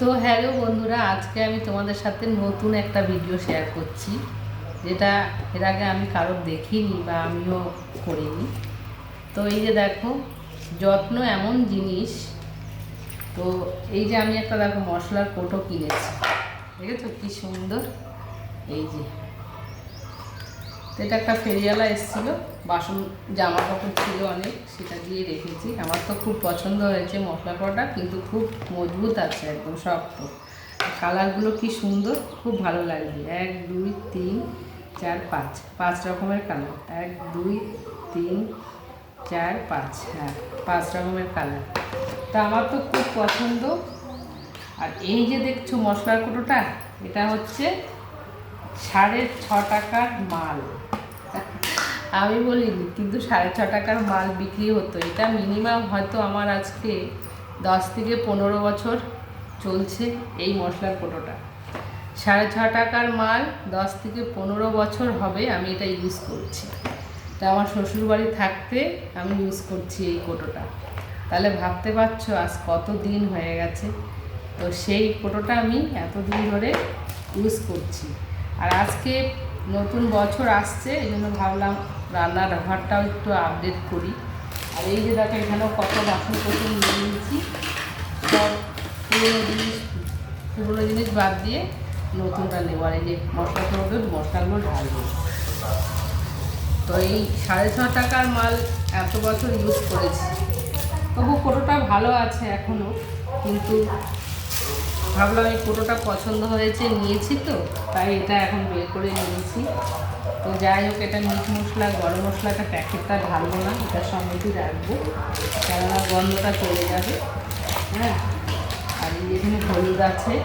তো হ্যালো বন্ধুরা, আজকে আমি তোমাদের সাথে নতুন একটা ভিডিও শেয়ার করছি, যেটা এর আগে আমি কারোর দেখিনি বা আমিও করিনি। তো এই যে দেখো, যত্ন এমন জিনিস, তো এই যে আমি একটা দেখো মশলার কোটো কিনেছি, দেখেছ কি সুন্দর? এই যে। এটা একটা ফেরিওয়ালা এসেছিল, বাসন জামা কাপড় ছিল অনেক, সেটা দিয়ে রেখেছি। আমার তো খুব পছন্দ হয়েছে মশলা কটা কিন্তু খুব মজবুত আছে একদম শক্ত। কালারগুলো কি সুন্দর, খুব ভালো লাগবে এক, দুই, তিন, চার, পাঁচ। পাঁচ রকমের কালার। এক, দুই, তিন, চার, পাঁচ। হ্যাঁ পাঁচ রকমের কালার। তা আমার তো খুব পছন্দ। আর এই যে দেখছ মশলার কোটোটা, এটা হচ্ছে সাড়ে ছ টাকার মাল। আমি বলিনি, কিন্তু সাড়ে ছ টাকার মাল বিক্রি হতো। এটা মিনিমাম হয়তো আমার আজকে দশ থেকে পনেরো বছর চলছে এই মশলার কোটোটা। সাড়ে ছ টাকার মাল দশ থেকে পনেরো বছর হবে আমি এটা ইউজ করছি। তা আমার শ্বশুরবাড়ি থাকতে আমি ইউজ করছি এই কোটোটা। তাহলে ভাবতে পারছ, আজ কত দিন হয়ে গেছে। তো সেই কোটোটা আমি এতদিন ধরে ইউজ করছি। আর আজকে নতুন বছর আসছে, এই জন্য ভাবলাম রান্নার ঘরটাও একটু আপডেট করি। আর এই যে দেখো, এখানেও কত বাসন কোসন নিয়ে নিয়েছি। সব পুরোনো জিনিস পুরোনো জিনিস বাদ দিয়ে নতুনটা নেব। আর এই যে মশলা করবে মশলাগুলো ঢালবো। তো এই সাড়ে ছ টাকার মাল এত বছর ইউজ করেছি। তবু কোটোটা ভালো আছে এখনও কিন্তু ভাবলাম এই কোটোটা পছন্দ হয়েছে, নিয়েছি তো, তাই এটা এখন বের করে নিয়েছি। তো যাই হোক, এটা মিট মশলা, গরম মশলাটা প্যাকেটটা ঢালবো না, এটার সঙ্গেই রাখব। কেননা গন্ধটা চলে যাবে হ্যাঁ? আর এখানে হলুদ আছে।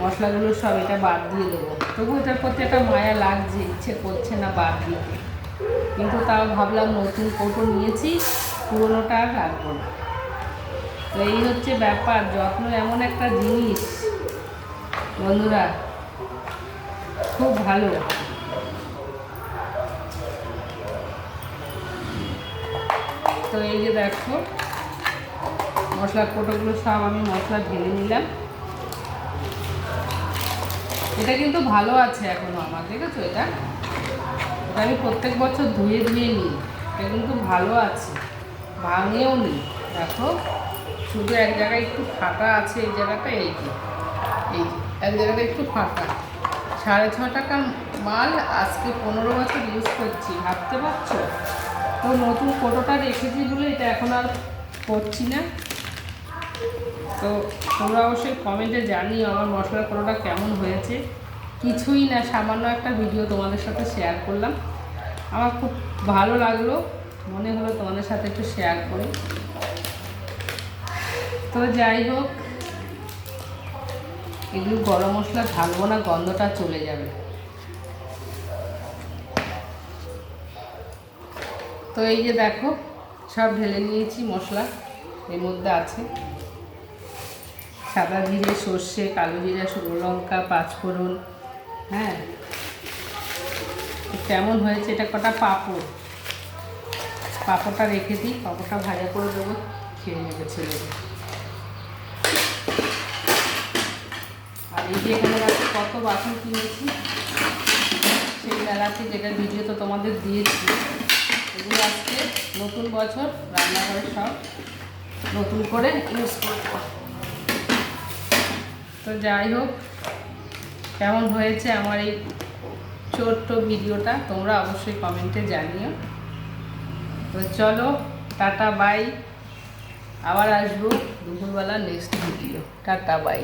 মশলাগুলো সব এটা বাদ দিয়ে দেবো। তবু এটার প্রতি একটা মায়া লাগছে, ইচ্ছে করছে না বাদ দিতে। কিন্তু তাও ভাবলাম নতুন কোটো নিয়েছি, পুরোনোটা আর রাখব না। তো এই হচ্ছে ব্যাপার, যত্ন এমন একটা জিনিস। বন্ধুরা, খুব ভালো। তো এই যে দেখো, মশলার কোটোগুলো সব আমি মশলা ঢেলে নিলাম। এটা কিন্তু ভালো আছে এখনও আমার, দেখেছ এটা? এটা আমি প্রত্যেক বছর ধুয়ে ধুয়ে নিই, এটা কিন্তু ভালো আছে, ভাঙেও নি দেখো, শুধু এক জায়গায় একটু ফাটা আছে এই জায়গাটা, এই যে, এই এক জায়গাটা একটু ফাটা। সাড়ে ছ টাকা মাল আজকে পনেরো বছর ইউজ করছি, ভাবতে পারছ? তো নতুন কোটোটা রেখেছি বলে এটা এখন আর করছি না। তো তোমরা অবশ্যই কমেন্টে জানিও আমার মশলার কোটোটা কেমন হয়েছে। কিছুই না, সামান্য একটা ভিডিও তোমাদের সাথে শেয়ার করলাম। আমার খুব ভালো লাগল, মনে হলো তোমাদের সাথে একটু শেয়ার করি। তো যাই হোক, এগুলো গরম মশলা ঢালবো না, গন্ধটা চলে যাবে। তো এই যে দেখো, সব ঢেলে নিয়েছি মশলা, এর মধ্যে আছে সাদা জিরে, সর্ষে, কালো জিরে, শুকনো লঙ্কা, পাঁচফোড়ন হ্যাঁ? কেমন হয়েছে? এটা কটা পাঁপড়? পাঁপড়টা রেখে দিই, পাঁপড়টা ভাজা করে দেবো, খেয়ে নেবে ছেলেকে আর এই যে এখানে রাখি কত বাসন কিনেছি, সেই মেলাতে যেটা ভিডিও তো তোমাদের দিয়েছি। এগুলো আজকে নতুন বছর, রান্নাঘরে সব নতুন করে ইউজ করব। তো যাই হোক, কেমন হয়েছে আমার এই ছোট্ট ভিডিওটা তোমরা অবশ্যই কমেন্টে জানিও। তো চলো, টাটা বাই আবার আসব দুপুরবেলা নেক্সট ভিডিও টাটা বাই